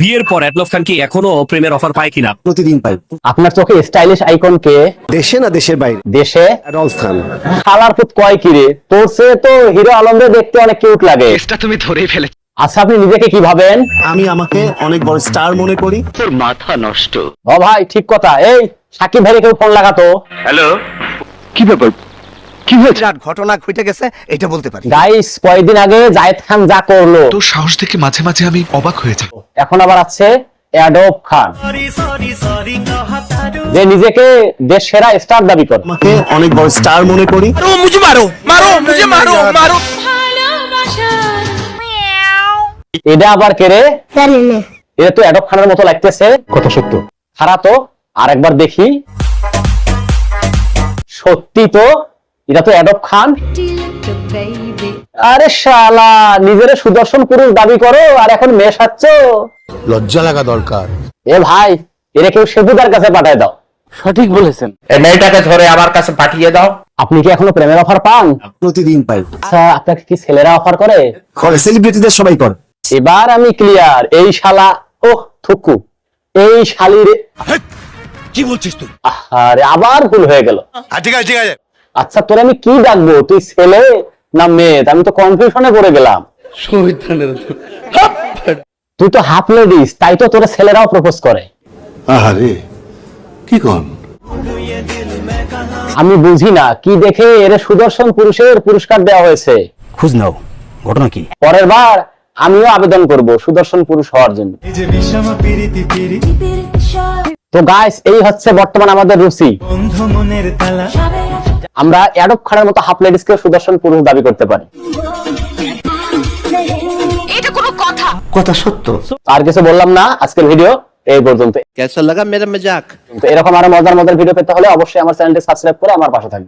বিয়ের পর অ্যাডলফ খান কি এখনও প্রেমের অফার পায় কিনা? প্রতিদিন পাই আপনার চোখে স্টাইলিশ আইকন কে? দেশে না দেশের বাইরে? দেশে? খান। খালার পুত কয় কিরে? তোর তো হিরো আলমরে দেখতে অনেক কিউট লাগে। তুমি ধরেই ফেলে আচ্ছা আপনি নিজেকে কি ভাবেন? আমি আমাকে অনেক বড় স্টার মনে করি। তোর মাথা নষ্ট। ও ভাই ঠিক কথা। এই সাকিব ভাইকে কেউ ফোন লাগাতো? হ্যালো কি ব্যাপার? কি হয়েছে? বিরাট ঘটনা ঘটে গেছে এটা বলতে পারি। গাইস কয়েকদিন আগে জায়েদ খান যা করল। তোর সাহস দেখে মাঝে মাঝে আমি অবাক হয়ে যাই। এখন আবার আছে অ্যাডব খান যে নিজেকে দেশ সেরা স্টার দাবি করে। আমাকে অনেক বড় স্টার মনে করি। এটা আবার কে রে? এটা তো অ্যাডব খানের মতো লাগতেছে। কথা সত্য। খারাপ তো আরেকবার দেখি। সত্যি তো এটা তো অ্যাডব খান আরে শালা নিজের সুদর্শন পুরুষ দাবি করো আর এখন মেশাচ্ছ লজ্জা লাগা দরকার। এ ভাই এরা কেউ সেবুদার কাছে পাঠায় দাও। সঠিক বলেছেন। এই মেয়েটাকে ধরে আমার কাছে পাঠিয়ে দাও। আপনি কি এখনও প্রেমের অফার পান? প্রতিদিন পাই। আচ্ছা আপনাকে কি ছেলেরা অফার করে? করে সেলিব্রিটিদের সবাই করে। এবার আমি ক্লিয়ার এই শালা ও থুকু এই শালির কি বলছিস তুই? আরে আবার ভুল হয়ে গেল। ঠিক আছে ঠিক আছে। আচ্ছা তোর আমি কি ডাকবো তুই ছেলে না মেয়ে? আমি তো কনফিউশনে পড়ে গেলাম। তুই তো হাফ লেডিস তাই তো তোর ছেলেরাও প্রপোজ করে। আহারে কি কন? আমি বুঝি না কি দেখে এর সুদর্শন পুরুষের পুরস্কার দেওয়া হয়েছে? খোঁজ নাও ঘটনা কি? পরের বার আমিও আবেদন করব সুদর্শন পুরুষ হওয়ার জন্য। তো গাইস এই হচ্ছে বর্তমান আমাদের রুচি। আমরা অ্যাডপ খানের মতো হাফ লেডিস কে সুদর্শন পুরুষ দাবি করতে পারি। কথা। কথা সত্য। আর কিছু বললাম না আজকের ভিডিও এই পর্যন্ত। কেসা লাগা মেরা মজাক? তো এরকম আরও মজার মজার ভিডিও পেতে হলে অবশ্যই আমার চ্যানেলটি সাবস্ক্রাইব করে আমার পাশে থাকবে।